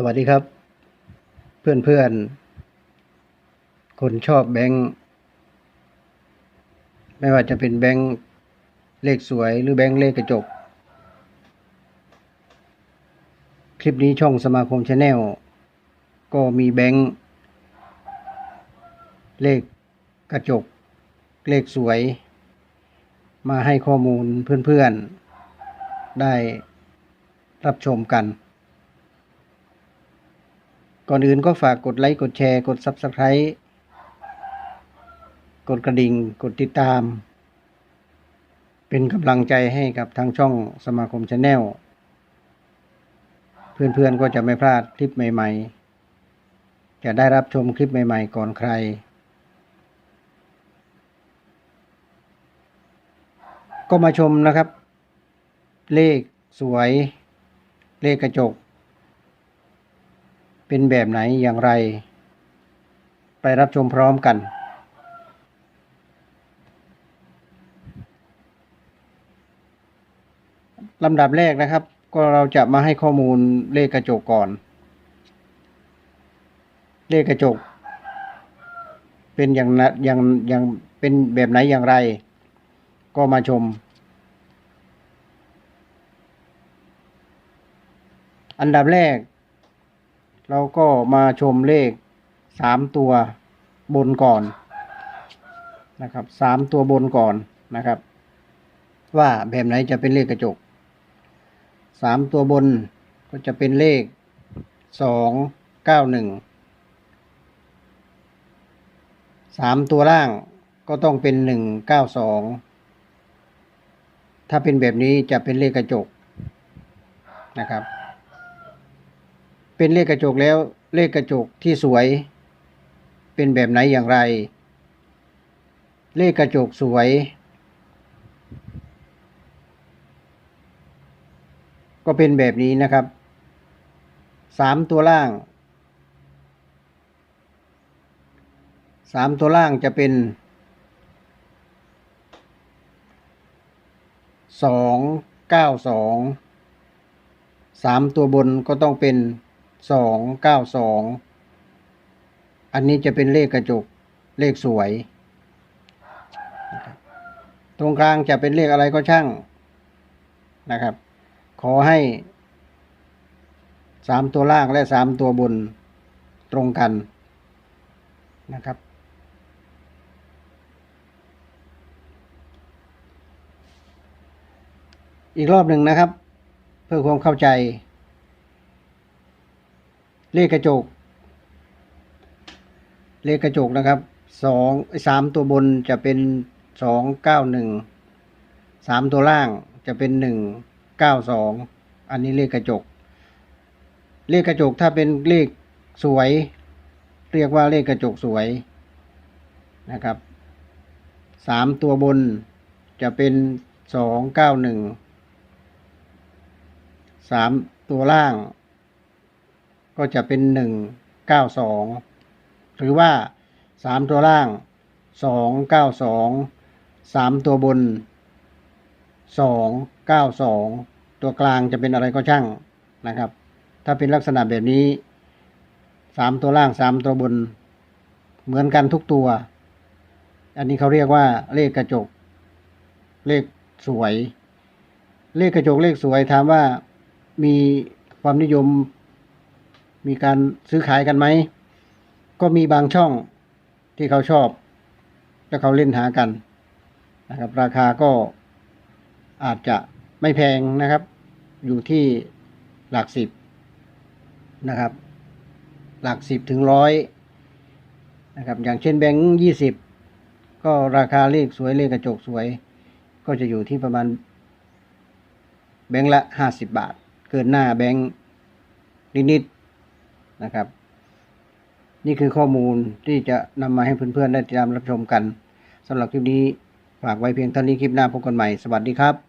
สวัสดีครับเพื่อนเพื่อนๆ คนชอบแบงค์ไม่ว่าจะเป็นแบงค์เลขสวยหรือแบงค์เลขกระจก คลิปนี้ช่องสมาคมชาแนลก็มีแบงค์เลขกระจก เลขสวย มาให้ข้อมูลเพื่อนๆ ได้รับชมกัน ก่อนอื่นก็ฝากกดไลค์กดแชร์กด Subscribe กดกระดิ่งกดติดตาม เป็นกำลังใจให้กับทางช่องสมาคมชาแนลเพื่อนๆก็จะไม่พลาดคลิปใหม่ๆ จะได้รับชมคลิปใหม่ๆ ก่อนใคร ก็มาชมนะครับ เลขสวย เลขกระจก เป็นแบบไหนอย่างไร ไปรับชมพร้อมกัน ลำดับแรกนะครับ ก็เราจะมาให้ข้อมูลเลขกระจกก่อน เลขกระจก เป็นอย่างนะอย่างอย่างเป็นแบบไหนอย่างไร ก็มาชมอันดับแรก เราก็มาชมเลขสามตัวบนก่อนนะครับสามตัวบนก่อนนะครับ ว่าแบบไหนจะเป็นเลขกระจกสามตัวบนก็จะเป็นเลขสองเก้าหนึ่งสามตัวล่างก็ต้องเป็นหนึ่งเก้าสองถ้าเป็นแบบนี้จะเป็นเลขกระจกนะครับ เป็นเลขกระจกแล้วเลขกระจกที่สวย เป็นแบบไหนอย่างไร เลขกระจกสวย ก็เป็นแบบนี้นะครับสามตัวล่างสามตัวล่างจะเป็นสองเก้าสองสามตัวบนก็ต้องเป็น สองเก้าสอง อันนี้จะเป็นเลขกระจก เลขสวย ตรงกลางจะเป็นเลขอะไรก็ช่างนะครับ ขอให้สามตัวล่างและสามตัวบนตรงกันนะครับ อีกรอบหนึ่งนะครับ เพื่อความเข้าใจ เลขกระจก เลขกระจกนะครับสองสามตัวบนจะเป็นสองเก้าหนึ่งสามตัวล่างจะเป็นหนึ่งเก้าสองอันนี้เลขกระจก เลขกระจกถ้าเป็นเลขสวย เรียกว่าเลขกระจกสวยนะครับสามตัวบนจะเป็นสองเก้าหนึ่งสามตัวล่าง ก็จะเป็นหนึ่งเก้าสองหรือว่าสามตัวล่างสองเก้าสองสามตัวบนสองเก้าสองตัวกลางจะเป็นอะไรก็ช่างนะครับ ถ้าเป็นลักษณะแบบนี้สามตัวล่างสามตัวบน เหมือนกันทุกตัว อันนี้เขาเรียกว่าเลขกระจก เลขสวย เลขกระจกเลขสวยถามว่ามีความนิยม มีการซื้อขายกันไหม ก็มีบางช่องที่เขาชอบแล้วเขาเล่นหากันนะครับ ราคาก็อาจจะไม่แพงนะครับ อยู่ที่หลักสิบนะครับ หลักสิบถึงร้อยนะครับ อย่างเช่นแบงค์ยี่สิบก็ราคาเลขสวยเลขกระจกสวย ก็จะอยู่ที่ประมาณ แบงค์ละห้าสิบบาท เกินหน้าแบงค์นิดๆ นะครับ นี่คือข้อมูลที่จะนำมาให้เพื่อนๆได้ติดตามรับชมกันสำหรับคลิปนี้ฝากไว้เพียงเท่านี้คลิปหน้าพบกันใหม่สวัสดีครับ